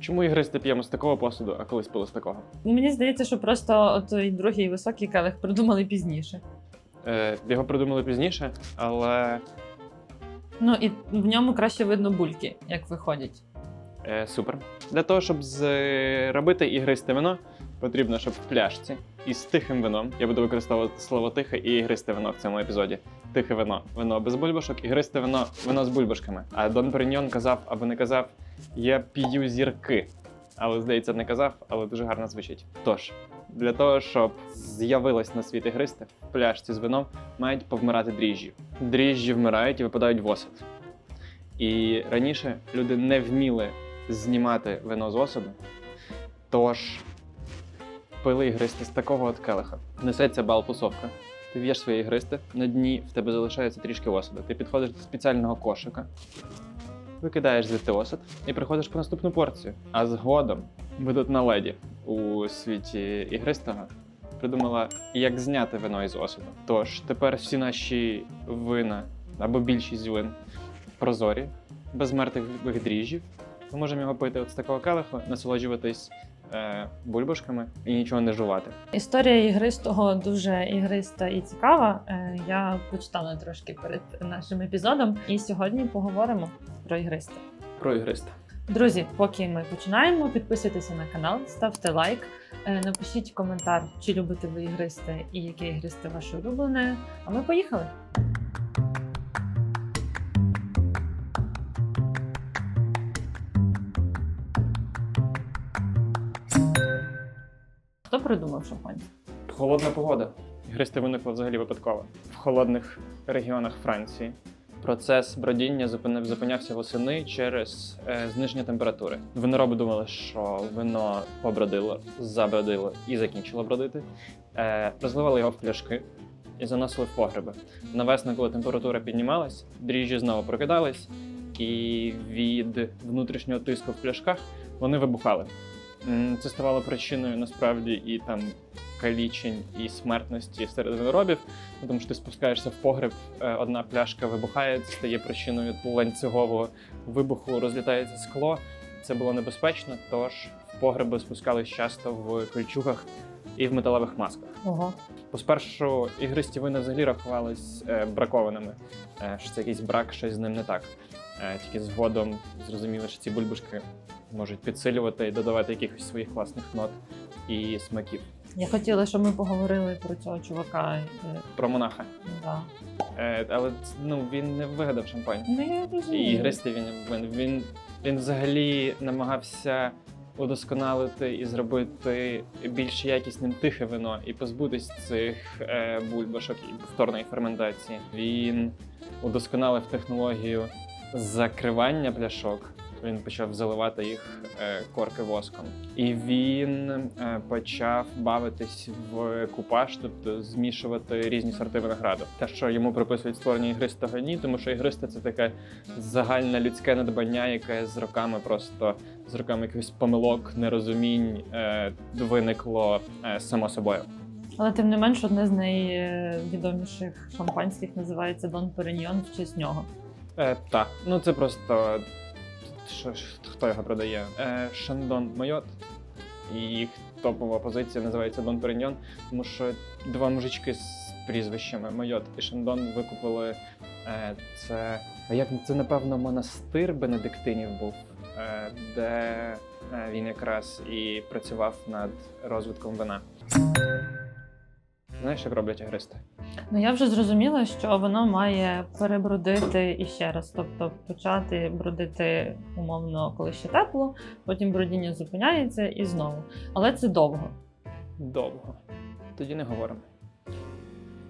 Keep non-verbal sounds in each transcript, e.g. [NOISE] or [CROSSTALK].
Чому ігристи п'ємо з такого посуду, а колись пили з такого? Мені здається, що просто той другий високий келих придумали пізніше. Е, його придумали пізніше, але Ну і в ньому краще видно бульки, як виходять. е, супер. Для того, щоб зробити ігристе вино, потрібно, щоб в пляшці із тихим вином. Я буду використовувати слово тихе і ігристе вино в цьому епізоді. Тихе вино, вино без бульбашок, ігристе вино, вино з бульбашками. А Дон Периньйон казав або не казав: я п'ю зірки. Але здається, не казав, але дуже гарно звучить. Тож, для того, щоб з'явилось на світ ігристе, в пляшці з вином мають повмирати дріжджі. Дріжджі вмирають і випадають в осад. І раніше люди не вміли знімати вино з осаду, тож пили ігристи з такого от келиха. Несеться бал-тусовка. Ти в'єш свої ігристи, на дні в тебе залишається трішки осаду. Ти підходиш до спеціального кошика, викидаєш звідти осад і приходиш по наступну порцію. А згодом тут на леді у світі ігристого придумала, як зняти вино із осаду. Тож тепер всі наші вина або більшість вин прозорі, без мертвих дріжджів. Ми можемо його пити от з такого келиху, насолоджуватись бульбашками і нічого не жувати. Історія ігристого дуже ігриста і цікава. Е, Я почитала трошки перед нашим епізодом, і сьогодні поговоримо про ігристи. Про ігриста. Друзі, поки ми починаємо, підписуйтеся на канал, ставте лайк, е, напишіть коментар, чи любите ви ігристи і яке ігристи ваше улюблене. А ми поїхали. Придумав шампанське? Холодна погода. Ігристи виникло взагалі випадково. В холодних регіонах Франції. Процес бродіння зупинявся восени через е, зниження температури. Винороби думали, що вино побродило, забродило і закінчило бродити. Е, розливали його в пляшки і заносили в погреби. Навесна, коли температура піднімалась, дріжджі знову прокидались, і від внутрішнього тиску в пляшках вони вибухали. Це ставало причиною насправді і там калічень і смертності серед виноробів, тому що ти спускаєшся в погреб, е, одна пляшка вибухає, це стає причиною ланцюгового вибуху, розлітається скло. Це було небезпечно, тож в погреби спускались часто в кольчугах і в металевих масках. Ого. Бо спершу ігристі вина взагалі рахувались е, бракованими, е, що це якийсь брак, щось з ним не так. Е, тільки згодом зрозуміло, що ці бульбашки можуть підсилювати і додавати якихось своїх класних нот і смаків. Я хотіла, щоб ми поговорили про цього чувака. е, Про монаха. Да. Е, але ну, він не вигадав шампань. Ну, я І розумію. ігристи він, він, він, він взагалі намагався удосконалити і зробити більш якісним тихе вино і позбутись цих е, бульбашок і повторної ферментації. Він удосконалив технологію закривання пляшок. Він почав заливати їх е, корки воском, і він е, почав бавитись в купаж, тобто змішувати різні сорти винограду. Те, що йому приписують створення ігристого ні, тому що ігристе це таке загальне людське надбання, яке з роками просто з роками якихось помилок, нерозумінь е, виникло само собою. Але тим не менш, одне з найвідоміших шампанських називається Дон Переньйон в честь нього. Е, так, ну це просто хто його продає? Е, Шандон Майот. І їх топова позиція називається Дон Переньйон, тому що два мужички з прізвищами Майот і Шандон викупили е, це. Як це, напевно, монастир Бенедиктинів був, е, де е, він якраз і працював над розвитком вина. Знаєш, як роблять агристи? Ну я вже зрозуміла, що воно має перебродити іще раз, тобто почати бродити умовно, коли ще тепло, потім бродіння зупиняється і знову. Але це довго. Довго. Тоді не говоримо.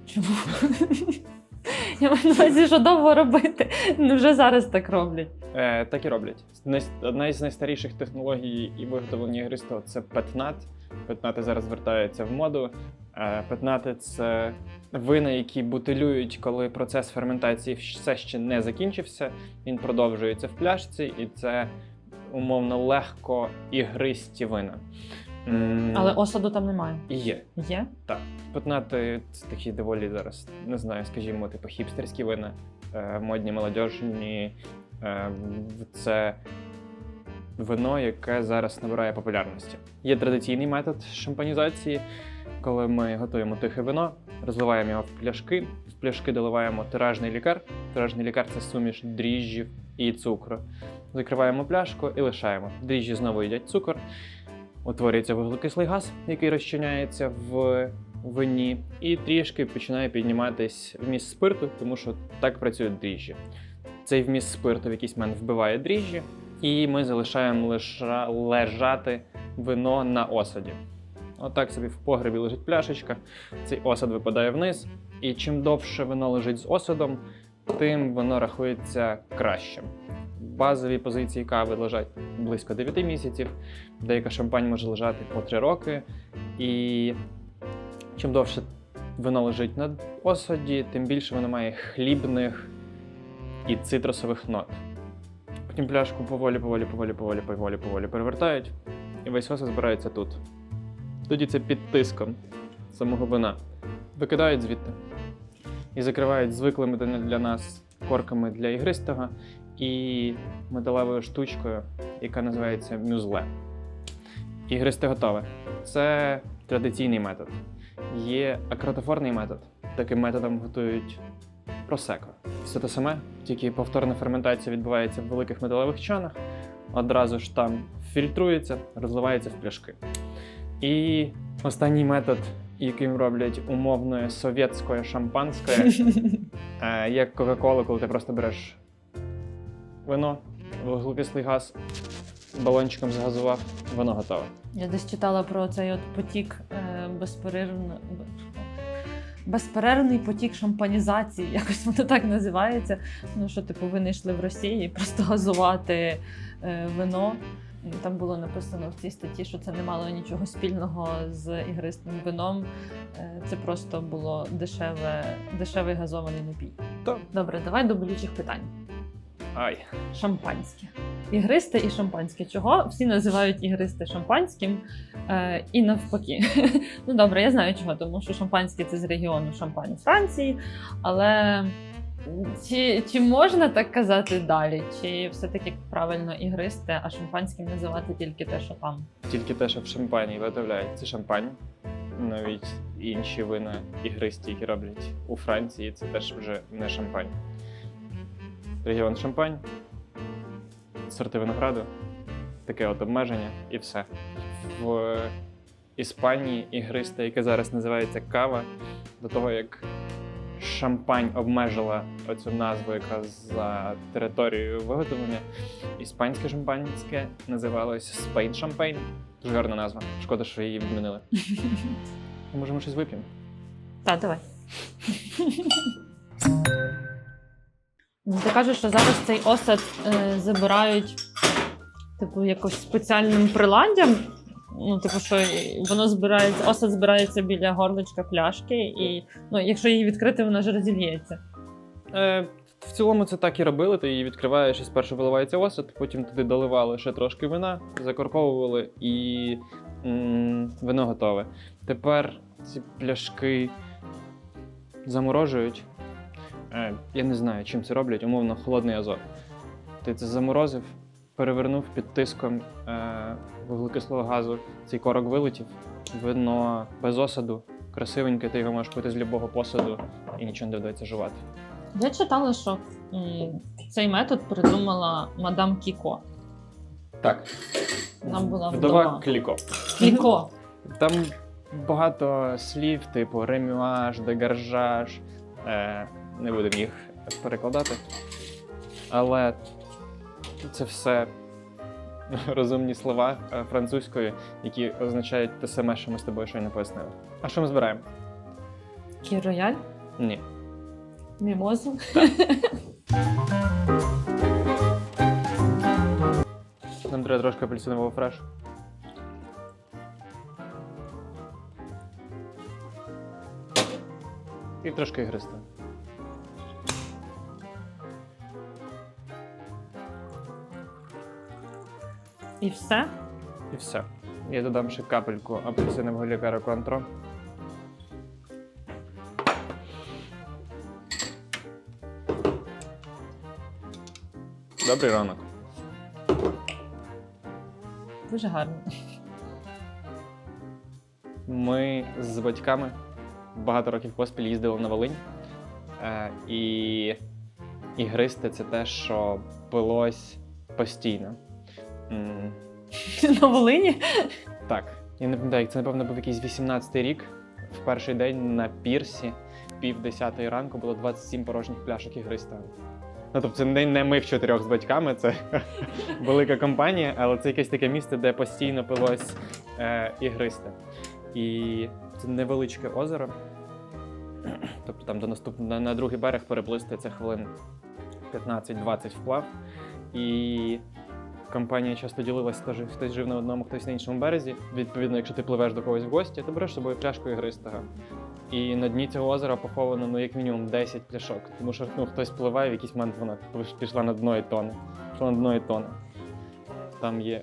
Чому? [LAUGHS] Я маю на увазі, що довго робити. Ну вже зараз так роблять. Е, так і роблять. Одна із найстаріших технологій і виготовлення ігристого це петнат. Петнати зараз вертаються в моду. Е, петнати це вина, які бутилюють, коли процес ферментації все ще не закінчився. Він продовжується в пляшці, і це умовно легко ігристі вина. Але осаду там немає. є. Є? Петнати це такі доволі зараз, не знаю, скажімо, типу хіпстерські вина, е, модні, молодіжні. Е, це вино, яке зараз набирає популярності. Є традиційний метод шампанізації, коли ми готуємо тихе вино, розливаємо його в пляшки. В пляшки доливаємо тиражний лікар. Тиражний лікар це суміш дріжджів і цукру. Закриваємо пляшку і лишаємо. Дріжджі знову їдять цукор, утворюється вуглекислий газ, який розчиняється в вині, і трішки починає підніматись вміст спирту, тому що так працюють дріжджі. Цей вміст спирту в якийсь момент вбиває дріжджі, і ми залишаємо лиша- лежати вино на осаді. Отак собі в погребі лежить пляшечка, цей осад випадає вниз, і чим довше вино лежить з осадом, тим воно рахується кращим. Базові позиції кави лежать близько 9 місяців, деяка шампань може лежати по 3 роки. І чим довше вино лежить на осаді, тим більше воно має хлібних і цитрусових нот. Потім пляшку поволі, поволі, поволі, поволі, поволі, поволі перевертають, і весь осад збирається тут. Тоді це під тиском самого вина. Викидають звідти і закривають звиклими для- нас корками для ігристого і металевою штучкою, яка називається мюзле. Ігристе готове. Це традиційний метод. Є акротофорний метод. Таким методом готують просеко. Все те саме, тільки повторна ферментація відбувається в великих металевих чанах, одразу ж там фільтрується, розливається в пляшки. І останній метод, яким роблять умовне совєтське шампанське, [LAUGHS] е, як Кока-Кола, коли ти просто береш вино, вуглекислий газ, балончиком згазував, воно готове. Я десь читала про цей от потік е, безперервно. Безперервний потік шампанізації, [LAUGHS] якось воно так називається. Ну що, типу, ви не йшли в Росії просто [LAUGHS] газувати е, вино. Там було написано в цій статті, що це не мало нічого спільного з ігристим вином. Е, Це просто було дешеве, дешевий газований напій. Так. Добре, давай до болючих питань. Ай. Шампанське. Ігристе і шампанське. Чого всі називають ігристе шампанським е, і навпаки. [LAUGHS] ну добре, я знаю чого, тому що шампанське це з регіону Шампань Франції. Але чи, чи можна так казати далі? Чи все-таки правильно ігристе, а шампанським називати тільки те, що там? Тільки те, що в шампані виготовляють, це шампань. Навіть інші вина ігристі, які роблять у Франції, це теж вже не шампань. Регіон шампань, сорти винограду, таке от обмеження і все. В Іспанії ігристе, яке зараз називається кава, до того як шампань обмежила оцю назву якраз за територією виготовлення, іспанське шампанське називалось Spain Champagne. Дуже гарна назва. Шкода, що її відмінили. Може, [LAUGHS] ми щось вип'ємо? Так, давай. Ти кажеш, що зараз цей осад е, забирають, типу, якось спеціальним приладдям. Ну, типу, що воно збирається, осад збирається біля горличка пляшки, і ну, якщо її відкрити, вона ж розільється. Е, в цілому це так і робили. Ти її відкриваєш і спершу виливається осад, потім туди доливали ще трошки вина, закорковували і м, вино готове. Тепер ці пляшки заморожують. Е, я не знаю, чим це роблять, умовно, холодний азот. Ти це заморозив, перевернув під тиском е, вуглекислого газу, цей корок вилетів, вино без осаду, красивеньке, ти його можеш пити з будь-якого посуду і нічого не доведеться жувати. Я читала, що м, цей метод придумала мадам Кіко. Так. Там була Вдова вдова. Кліко. Кіко. Там багато слів, типу ремюаж, дегаржаж. Е, не будемо їх перекладати. Але це все [LAUGHS] розумні слова е, французькою, які означають те саме, що ми з тобою щойно пояснили. А що ми збираємо? Кірояль, Ні. мімозу. Нам треба трошки апельсинового фрешу. І трошки ігристи. І все. І все. Я додам ще капельку апельсинового лікаря Контро. Добрий ранок. Дуже гарно. Ми з батьками багато років поспіль їздили на Волинь. Е, і ігристе це те, що пилось постійно. М, [LAUGHS] На Волині? Так, я не пам'ятаю, це напевно був якийсь 18-й рік. В перший день на пірсі, пів десятої ранку, було 27 порожніх пляшок ігристого. Ну, тобто, це не, не ми в чотирьох з батьками, це [LAUGHS] велика компанія, але це якесь таке місце, де постійно пилось е, ігристе. І це невеличке озеро. [CLEARS THROAT] Тобто там до наступного на, на другий берег переплисти це хвилин 15-20 вплав. І компанія часто ділилась, теж хтось жив на одному, хтось на іншому березі. Відповідно, якщо ти пливеш до когось в гості, ти береш з собою пляшку ігристого. І на дні цього озера поховано ну, як мінімум 10 пляшок. Тому що ну, хтось пливає, в якийсь момент вона пішла на дно і тоне. Пішла на дно і тоне. Там є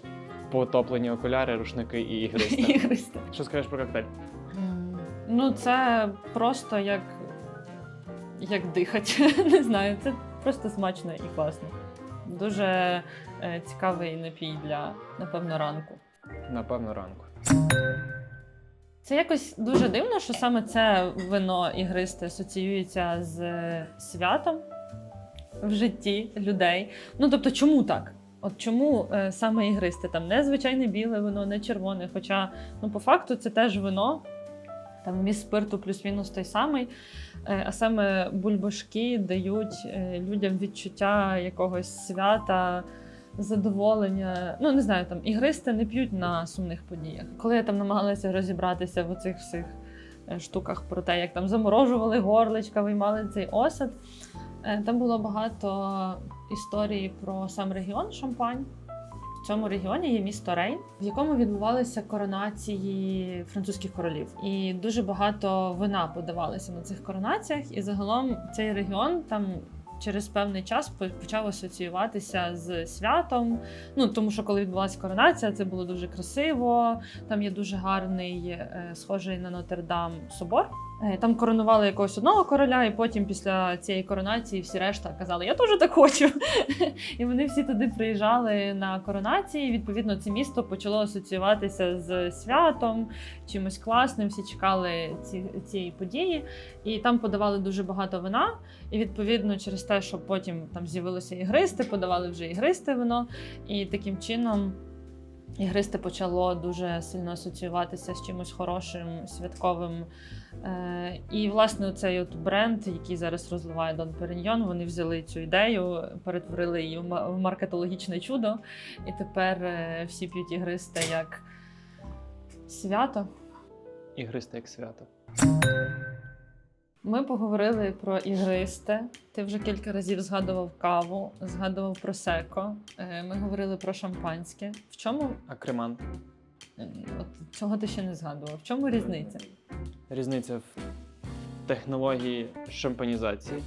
потоплені окуляри, рушники і ігристе. [LAUGHS] Що скажеш про коктейль? Ну, це просто як, як дихати. [LAUGHS] Не знаю, це просто смачно і класно. Дуже е, цікавий напій для, напевно, ранку. Напевно, ранку. Це якось дуже дивно, що саме це вино ігристе асоціюється з святом в житті людей. Ну тобто, чому так? От чому е, саме ігристе? Там не звичайне біле вино, не червоне. Хоча, ну, по факту, це теж вино, там вміст спирту плюс-мінус той самий. Е, а саме бульбашки дають е, людям відчуття якогось свята, задоволення. Ну, не знаю, там ігристи не п'ють на сумних подіях. Коли я там намагалася розібратися в оцих всіх е, штуках про те, як там заморожували горличка, виймали цей осад. Там було багато історій про сам регіон Шампань. Цьому регіоні є місто Рейн, в якому відбувалися коронації французьких королів, і дуже багато вина подавалося на цих коронаціях. І загалом цей регіон там через певний час почав асоціюватися з святом. Ну тому що коли відбулася коронація, це було дуже красиво. Там є дуже гарний, е, схожий на Нотр-Дам собор. Е, Там коронували якогось одного короля, і потім після цієї коронації всі решта казали, я теж так хочу. [LAUGHS] І вони всі туди приїжджали на коронації. Відповідно, це місто почало асоціюватися з святом, чимось класним. Всі чекали ці, цієї події, і там подавали дуже багато вина. І відповідно, через те, що потім там з'явилося ігристи, подавали вже ігристе вино. І таким чином ігристе почало дуже сильно асоціюватися з чимось хорошим, святковим. Е, і, власне, цей от бренд, який зараз розливає Дон Періньйон, вони взяли цю ідею, перетворили її в маркетологічне чудо. І тепер е, всі п'ють ігристе як свято. Ігристе як свято. Ми поговорили про ігристе. Ти вже кілька разів згадував каву, згадував про секо. Е, Ми говорили про шампанське. В чому А креман. е, от цього ти ще не згадував? В чому різниця? Різниця в технології шампанізації.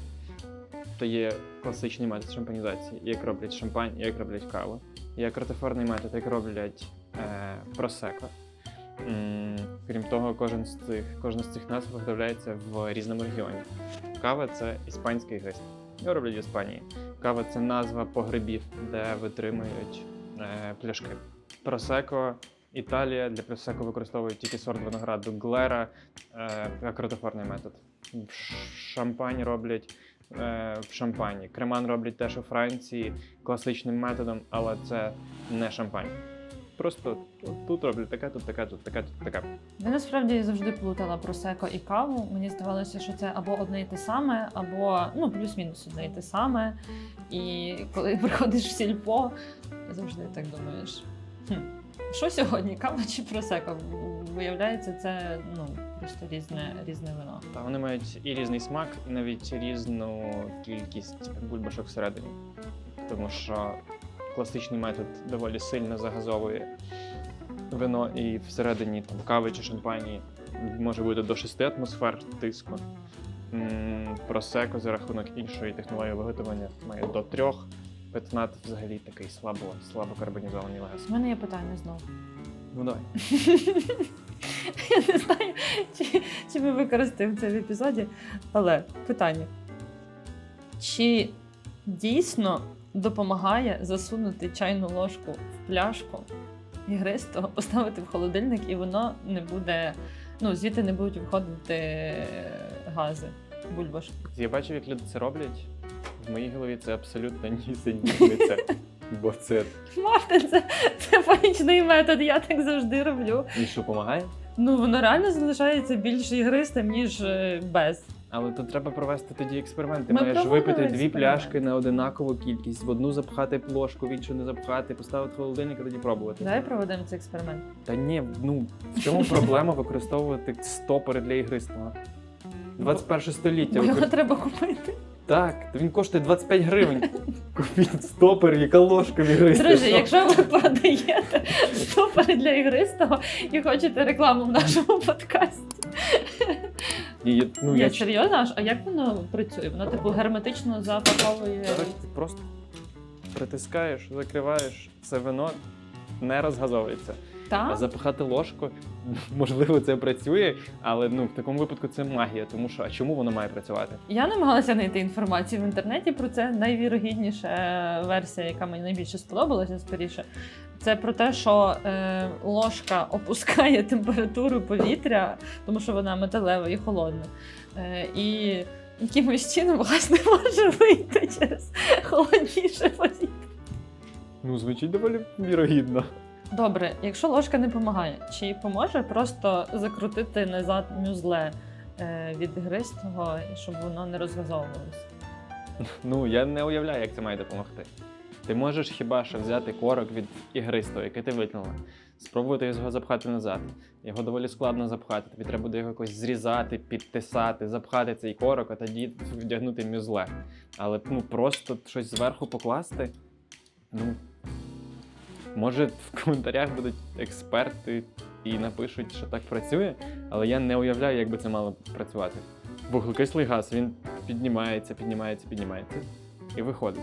То є класичний метод шампанізації, як роблять шампань, як роблять каву. Є кратофорний метод, як роблять е, просеко. Крім того, кожен з цих, кожна з цих назв виготовляється в різному регіоні. Кава це іспанський грист. Його роблять в Іспанії. Кава це назва погребів, де витримують е, пляшки. Просеко Італія для просеко використовують тільки сорт винограду Глера, е, як ротофорний метод. Шампань роблять е, в шампані. Креман роблять теж у Франції класичним методом, але це не шампань. Просто тут роблять таке, тут таке, тут таке, тут таке. Я насправді завжди плутала просеко і каву. Мені здавалося, що це або одне і те саме, або ну плюс-мінус одне і те саме. І коли приходиш в сільпо, завжди так думаєш. Хм, що сьогодні? Кава чи просеко? Виявляється, це ну просто різне різне вино. Та вони мають і різний смак, і навіть різну кількість бульбашок всередині. Тому що класичний метод доволі сильно загазовує вино, і всередині там, кави чи шампані може бути до 6 атмосфер тиску. Просеко за рахунок іншої технології виготовлення має до 3. Петнат взагалі такий слабо, слабо карбонізований легас. У мене є питання знову. Ну давай. [LAUGHS] Я не знаю, чи, чи ми використаємо це в епізоді, але питання. Чи дійсно допомагає засунути чайну ложку в пляшку ігристого поставити в холодильник, і воно не буде. Ну, звідти не будуть виходити гази, бульбашки. Я бачив, як люди це роблять. В моїй голові це абсолютно нісенітниця. [LAUGHS] Бо це Мартин, це, це панічний метод, я так завжди роблю. і що допомагає. Ну, воно реально залишається більш ігристим, ніж е, без. Але тут треба провести тоді експеримент. Ти Ми маєш проводили випити дві експеримент. пляшки на одинакову кількість, в одну запхати плошку, в іншу не запхати, поставити в холодильник і тоді пробувати. Давай проведемо цей експеримент. Та ні, ну в чому проблема використовувати стопори для ігристого? 21 століття. Бо його треба купити. Так, то він коштує 25 гривень. Купіть стопор, яка ложка в ігристий. Друзі, якщо ви продаєте стопори для ігристого і хочете рекламу в нашому подкасті. Я- ну, Ні, я серйозно, Аж, а як воно працює? Воно типу герметично запаковує. Так, ти просто притискаєш, закриваєш, це вино не розгазовується. А запихати ложку, [LAUGHS] можливо, це працює, але ну в такому випадку це магія, тому що а чому воно має працювати? Я намагалася знайти інформацію в інтернеті про це. Найвірогідніша версія, яка мені найбільше сподобалася, скоріше. Це про те, що е, ложка [LAUGHS] опускає температуру повітря, тому що вона металева і холодна. Е, і якимось чином [LAUGHS] власне може вийти через холодніше повітря. Ну, звучить доволі вірогідно. Добре, якщо ложка не допомагає, чи поможе просто закрутити назад мюзле е, від гристого, щоб воно не розгазовувалося? [LAUGHS] Ну, я не уявляю, як це має допомогти. Ти можеш хіба що взяти корок від ігристого, який ти витягнула, спробувати його запхати назад. Його доволі складно запхати. Тобі треба буде його якось зрізати, підтисати, запхати цей корок, а тоді вдягнути мюзле. Але ну, просто щось зверху покласти. Ну, може, в коментарях будуть експерти і напишуть, що так працює, але я не уявляю, як би це мало працювати. Вуглекислий газ він піднімається, піднімається, піднімається і виходить.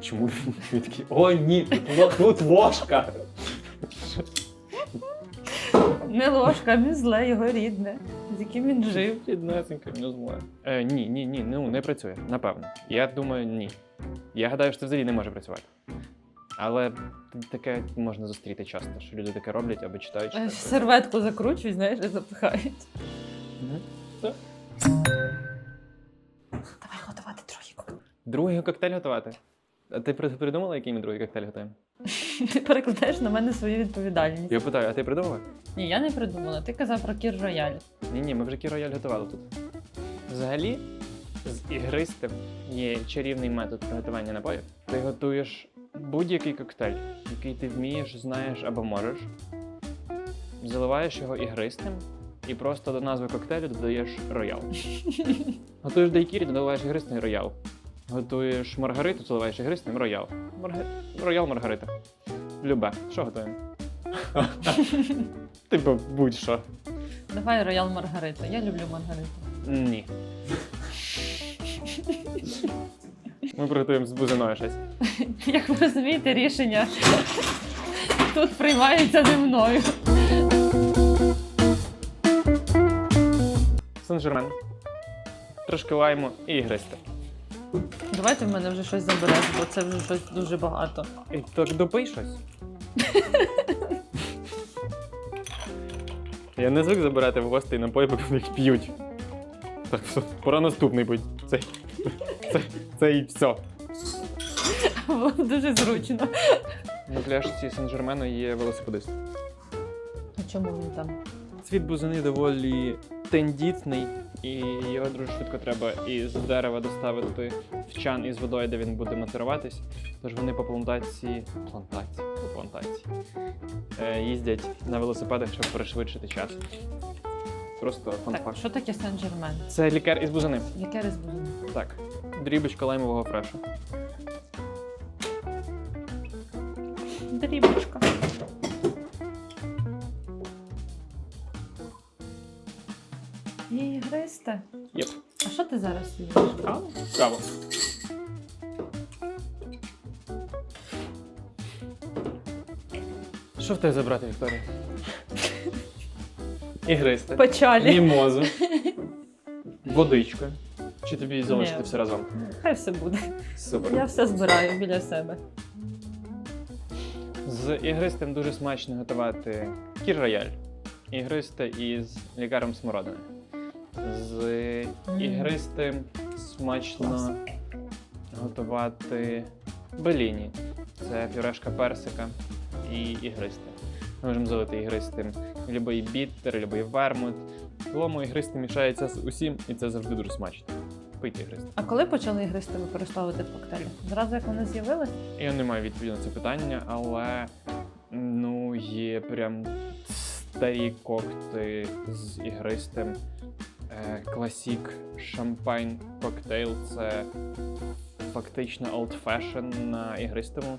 Чому він такий? О, ні, тут, ложка. Не ложка, а мюзле його рідне, з яким він жив. Ріднесенька, не знаю. Е, ні, ні, ні, ну не працює, напевно. Я думаю, ні. Я гадаю, що це взагалі не може працювати. Але таке можна зустріти часто, що люди таке роблять або читають. що Е. Серветку закручують, знаєш, і запихають. Мгм. Так. Давай готувати трохи коктейль. Другий коктейль готувати. А ти при- придумала, який ми другий коктейль готуємо? [LAUGHS] Ти перекладаєш на мене свою відповідальність. Я питаю, а ти придумала? Ні, я не придумала. Ти казав про кір рояль. Ні, ні, ми вже кірояль готували тут. Взагалі, з ігристим є чарівний метод приготування напоїв. Ти готуєш будь-який коктейль, який ти вмієш, знаєш або можеш. Заливаєш його ігристим і просто до назви коктейлю додаєш роял. [LAUGHS] Готуєш дайкірі, додаєш ігристий роял. Готуєш маргариту, заливаєш ігристим роял. Марга... Роял маргарита. Любе. Що готуємо? [LAUGHS] Типу, будь-що. Давай роял Маргарита. Я люблю Маргариту. Ні. [LAUGHS] Ми приготуємо з бузиною щось. [LAUGHS] Як ви розумієте, рішення тут приймається не мною. Сен-Жермен. Трошки лайму і ігристи. Давайте в мене вже щось забереш, бо це вже щось дуже багато. І так допий щось. [LAUGHS] Я не звик забирати в гостей напої, поки їх п'ють. Так, все, пора наступний будь. Це, це, це і все. Було дуже зручно. На пляшці Сен-Жермену є велосипедист. А чому він там? Цвіт бузини доволі тендітний, і його дуже швидко треба із дерева доставити в чан із водою, де він буде матеруватись. Тож вони по плантації, плантації, по плантації е, їздять на велосипедах, щоб пришвидшити час. Просто Так, фан-факт. що таке Сен-Жермен? Це лікар із бузини. Яке з бузини? Так, дрібочка лаймового фрешу. Дрібочка. І гристе. Єп. А що ти зараз їш? Каву? Каво. Що в тебе забрати, Вікторія? [LAUGHS] Ігристи. Печалі. Мімозу. Водичка. Чи тобі залишити Ні. все разом? Хай все буде. Супер. Я все збираю біля себе. З ігристим дуже смачно готувати кір рояль. Ігристе із лікарем смородини. З ігристим смачно готувати беліні. Це пюрешка персика і ігристе. Ми можемо залити ігристим любий біттер, любий вермут. В цілому ігристе мішається з усім, і це завжди дуже смачно. Пийте ігристе. А коли почали ігристи використовувати в коктейлі? Зразу як вони з'явились? Я не маю відповіді на це питання, але ну є прям старі кокти з ігристим. Е, Класік шампайн коктейл це фактично old fashion на ігристому.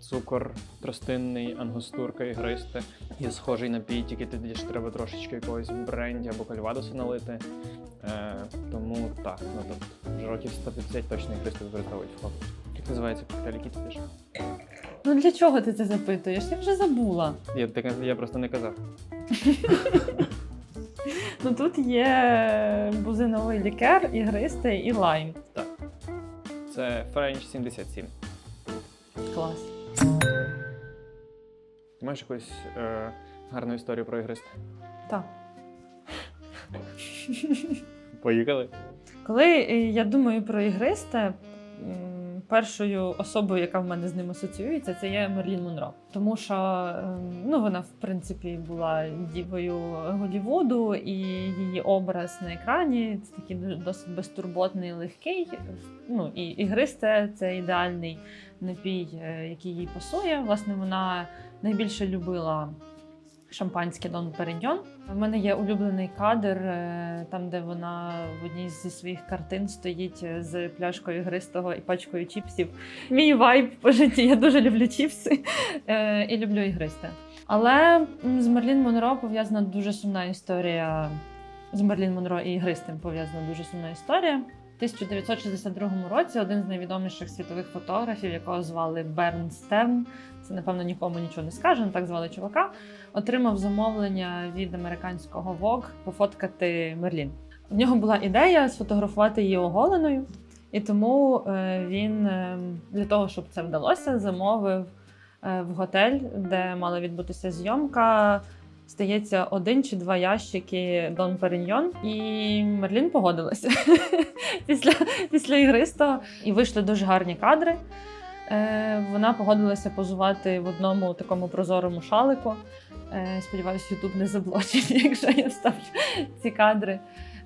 Цукор тростинний, ангустурка ігристе. Є схожий напій, тільки тоді ж треба трошечки якогось бренді або кальвадосу налити. Е, тому так, ну тут вже років 150 точно ігристи використовують в коктейлі. Як називається коктейль, який ти п'єш? Ну для чого ти це запитуєш? Я вже забула. Я, так, я просто не казав. [LAUGHS] Ну тут є бузиновий лікер, ігристий і лайм. Так. Це French 77. Клас. Ти маєш якусь е, гарну історію про ігристи? Так. [LAUGHS] Поїхали. Коли е, я думаю про ігристе, першою особою, яка в мене з ним асоціюється, це є Мерлін Монро. Тому що ем, ну, вона, в принципі, була дівою Голлівуду, і її образ на екрані це такий досить безтурботний, легкий. Ну, і ігристе це ідеальний напій, е, який їй пасує. Власне, вона найбільше любила шампанське Дон Периньйон. У мене є улюблений кадр, е, там, де вона в одній зі своїх картин стоїть е, з пляшкою ігристого і пачкою чіпсів. Мій вайб по житті. Я дуже люблю чіпси е, і люблю ігристе. Але з Мерлін Монро пов'язана дуже сумна історія. З Мерлін Монро і ігристим пов'язана дуже сумна історія. У 1962 році один з найвідоміших світових фотографів, якого звали Берн Стерн, це напевно нікому нічого не скаже, ну так звали чувака, отримав замовлення від американського Vogue пофоткати Мерлін. В нього була ідея сфотографувати її оголеною, і тому е, він е, для того, щоб це вдалося, замовив е, в готель, де мала відбутися зйомка. Здається, один чи два ящики Дон Периньйон, і Мерлін погодилася [LAUGHS] після, після ігристого. І вийшли дуже гарні кадри. Е, вона погодилася позувати в одному такому прозорому шалику. Е, Сподіваюсь, Ютуб не заблочить, [LAUGHS] якщо я вставлю ці кадри.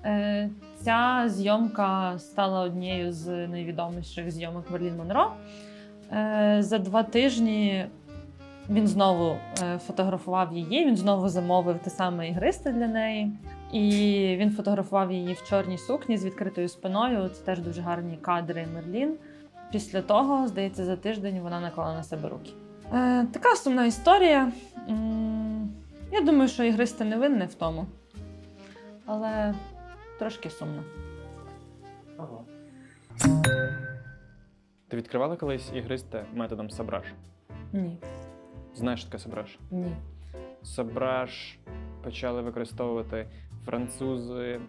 Е, Ця зйомка стала однією з найвідоміших зйомок Мерлін Монро. За два тижні він знову е, фотографував її, він знову замовив те саме ігристе для неї. І він фотографував її в чорній сукні з відкритою спиною. Це теж дуже гарні кадри Мерлін. Після того, здається, за тиждень вона наклала на себе руки. Е, така сумна історія. Я думаю, що ігристе не винне в тому. Але трошки сумно. Ти відкривала колись ігристе методом сабраж? Ні. Знаєш, що таке сабраж? Ні. Сабраж почали використовувати французи,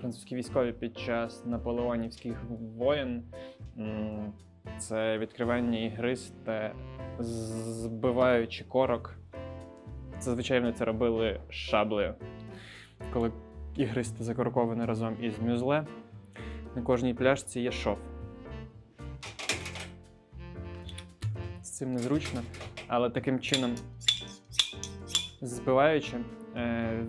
французькі військові під час наполеонівських воєн. Це відкривання ігристе, збиваючи корок. Зазвичай вони це робили шаблею. Коли ігристе закорковане разом із мюзле, на кожній пляшці є шов. З цим незручно, але таким чином збиваючи, е,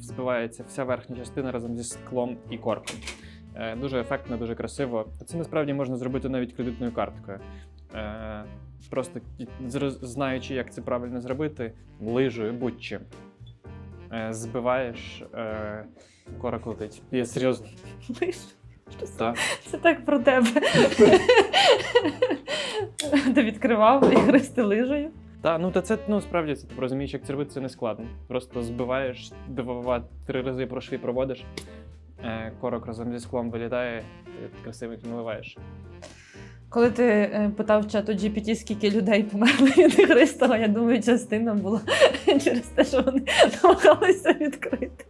збивається вся верхня частина разом зі склом і корком. Е, Дуже ефектно, дуже красиво. Це насправді можна зробити навіть кредитною карткою. Е, Просто знаючи, як це правильно зробити, лижею будь-чим. Збиваєш, корок летить. Я серйозно. Так. Це так про тебе. [LAUGHS] Ти відкривав ігристи лижею. Та, ну та це ну справді це ти розумієш, як це робити, це не складно. Просто збиваєш, два, три рази по шві проводиш, е, корок разом зі склом вилітає, ти красивенько наливаєш. Коли ти е, питав чату GPT, скільки людей померли від ігристого, я думаю, частина була [LAUGHS] через те, що вони намагалися відкрити.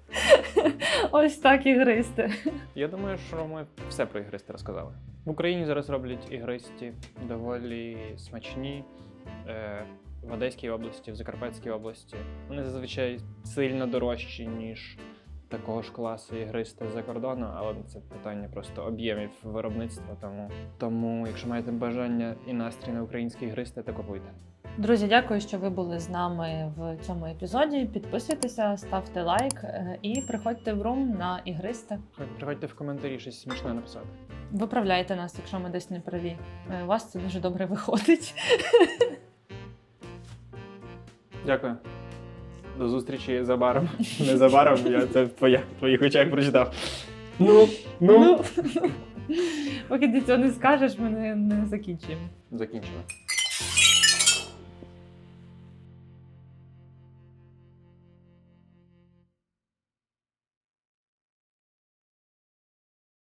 [LAUGHS] Ось так ігристи. Я думаю, що ми все про ігристи розказали. В Україні зараз роблять ігристі доволі смачні. Е, в Одеській області, в Закарпатській області. Вони зазвичай сильно дорожчі, ніж такого ж класу ігристи за кордону, але це питання просто об'ємів виробництва. Тому, тому, якщо маєте бажання і настрій на українські ігристи, то купуйте. Друзі, дякую, що ви були з нами в цьому епізоді. Підписуйтеся, ставте лайк е, і приходьте в рум на ігристи. Приходьте в коментарі щось смішне написати. Виправляйте нас, якщо ми десь не праві. Е, У вас це дуже добре виходить. [LAUGHS] Дякую. До зустрічі забаром. Незабаром, я це в твоїх, твоїх очах прочитав. Ну, Ну, [LAUGHS] поки ти цього не скажеш, ми не, не закінчуємо. Закінчили.